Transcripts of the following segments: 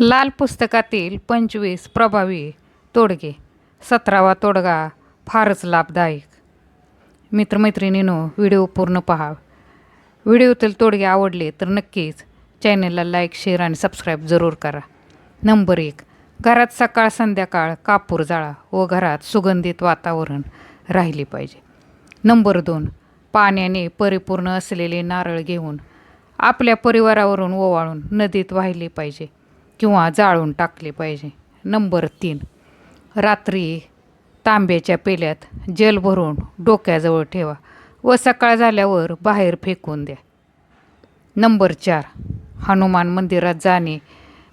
लाल पुस्तकातील पंचवीस प्रभावी तोडगे सतरावा तोडगा फारच लाभदायक. मित्रमैत्रिणीनो व्हिडिओ पूर्ण पहा. व्हिडिओतील तोडगे आवडले तर नक्कीच चॅनलला लाईक शेअर आणि सबस्क्राईब जरूर करा. नंबर एक घरात सकाळ संध्याकाळ कापूर जाळा व घरात सुगंधित वातावरण राहिले पाहिजे. नंबर दोन पाण्याने परिपूर्ण असलेले नारळ घेऊन आपल्या परिवारावरून ओवाळून नदीत वाहिले पाहिजे. किंवा जाळून टाकले पाहिजे. नंबर तीन. रात्री तांब्याच्या पेल्यात जल भरून डोक्याजवळ ठेवा व सकाळ झाल्यावर बाहेर फेकून द्या. नंबर चार. हनुमान मंदिरात जाणे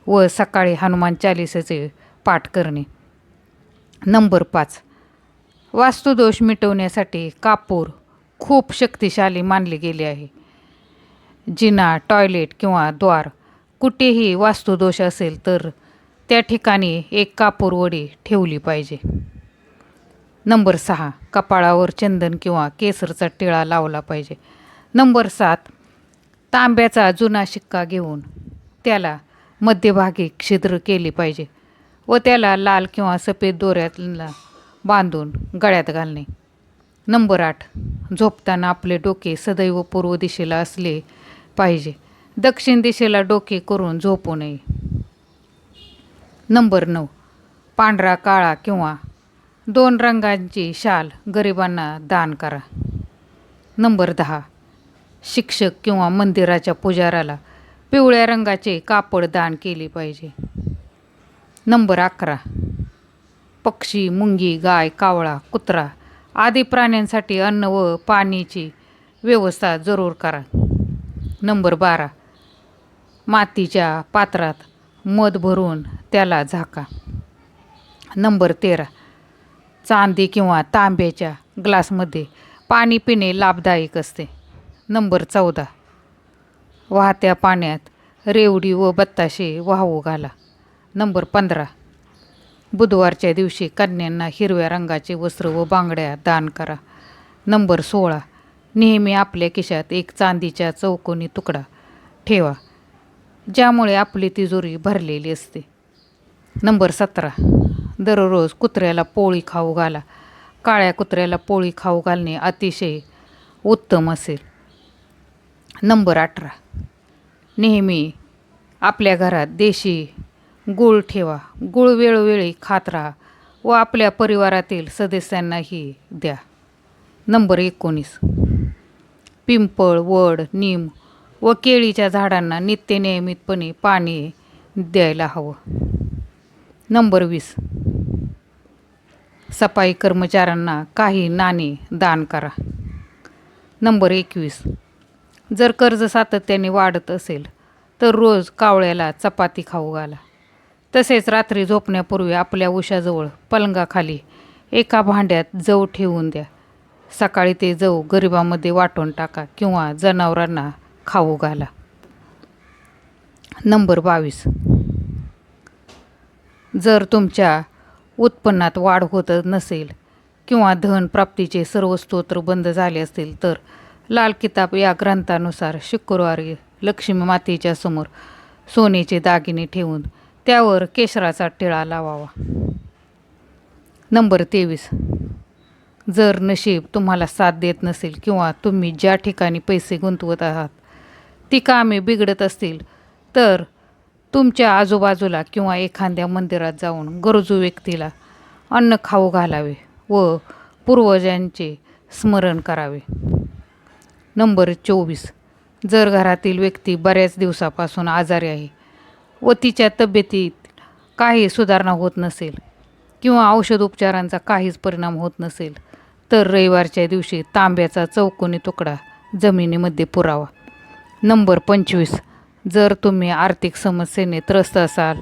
व सकाळी हनुमान चालिसाचे पाठ करणे. नंबर पाच. वास्तुदोष मिटवण्यासाठी कापूर खूप शक्तिशाली मानले गेले आहे. जिना टॉयलेट किंवा द्वार कुठेही वास्तुदोष असेल तर त्या ठिकाणी एक कापूरवडी ठेवली पाहिजे. नंबर सहा कपाळावर चंदन किंवा केसरचा टिळा लावला पाहिजे. नंबर सात तांब्याचा जुना शिक्का घेऊन त्याला मध्यभागी छिद्र केली पाहिजे व त्याला लाल किंवा सफेद दोऱ्याला बांधून गळ्यात घालणे. नंबर आठ झोपताना आपले डोके सदैव पूर्व दिशेला असले पाहिजे. दक्षिण दिशेला डोके करून झोपू नये. नंबर नऊ. पांढरा काळा किंवा दोन रंगांची शाल गरिबांना दान करा. नंबर दहा. शिक्षक किंवा मंदिराच्या पुजाराला पिवळ्या रंगाचे कापड दान केले पाहिजे. नंबर अकरा. पक्षी मुंगी गाय कावळा कुत्रा आदी प्राण्यांसाठी अन्न व पाण्याची व्यवस्था जरूर करा. नंबर बारा. मातीच्या पात्रात मध भरून त्याला झाका. नंबर तेरा. चांदी किंवा तांब्याच्या ग्लासमध्ये पाणी पिणे लाभदायक असते. नंबर चौदा. वाहत्या पाण्यात रेवडी व बत्ताशे वाहू घाला. नंबर पंधरा. बुधवारच्या दिवशी कन्यांना हिरव्या रंगाचे वस्त्र व बांगड्या दान करा. नंबर सोळा. नेहमी आपल्या खिशात एक चांदीच्या चौकोनी तुकडा ठेवा. ज्यामुळे आपली तिजोरी भरलेली असते. नंबर सतरा. दररोज कुत्र्याला पोळी खाऊ घाला. काळ्या कुत्र्याला पोळी खाऊ घालणे अतिशय उत्तम असेल. नंबर अठरा. नेहमी आपल्या घरात देशी गूळ ठेवा. गूळ वेळोवेळी खात राहा व आपल्या परिवारातील सदस्यांनाही द्या. नंबर एकोणीस. पिंपळ वड नीम व केळीच्या झाडांना नित्य नियमितपणे पाणी द्यायला हवं. नंबर वीस. सफाई कर्मचाऱ्यांना काही नाणे दान करा. नंबर एकवीस. जर कर्ज सातत्याने वाढत असेल तर रोज कावळ्याला चपाती खाऊ घाला. तसेच रात्री झोपण्यापूर्वी आपल्या उशाजवळ पलंगाखाली एका भांड्यात जव ठेवून द्या. सकाळी ते जव गरिबामध्ये वाटून टाका किंवा जनावरांना खाऊ घाला. नंबर बावीस. जर तुमच्या उत्पन्नात वाढ होत नसेल किंवा धन प्राप्तीचे सर्व स्तोत्र बंद झाले असतील तर लाल किताब या ग्रंथानुसार शुक्रवारी लक्ष्मी मातेच्या समोर सोन्याचे दागिने ठेवून त्यावर केशराचा टिळा लावावा. नंबर तेवीस. जर नशीब तुम्हाला साथ देत नसेल किंवा तुम्ही ज्या ठिकाणी पैसे गुंतवत आहात ती कामे बिघडत असतील तर तुमच्या आजूबाजूला किंवा एखाद्या मंदिरात जाऊन गरजू व्यक्तीला अन्न खाऊ घालावे व पूर्वजांचे स्मरण करावे. नंबर चोवीस. जर घरातील व्यक्ती बऱ्याच दिवसापासून आजारी आहे व तिच्या तब्येतीत काही सुधारणा होत नसेल किंवा औषध उपचारांचा काहीच परिणाम होत नसेल तर रविवारच्या दिवशी तांब्याचा चौकोनी तुकडा जमिनीमध्ये पुरावा. नंबर पंचवीस. जर तुम्ही आर्थिक समस्येने त्रस्त असाल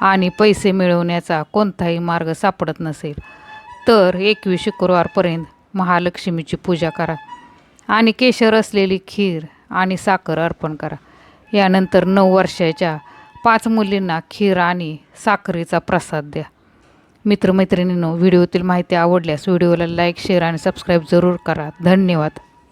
आणि पैसे मिळवण्याचा कोणताही मार्ग सापडत नसेल तर एकवीस शुक्रवारपर्यंत महालक्ष्मीची पूजा करा आणि केशर असलेली खीर आणि साखर अर्पण करा. यानंतर नऊ वर्षाच्या पाच मुलींना खीर आणि साखरेचा प्रसाद द्या. मित्रमैत्रिणींनो व्हिडिओतील माहिती आवडल्यास व्हिडिओला लाईक शेअर आणि सबस्क्राईब जरूर करा. धन्यवाद.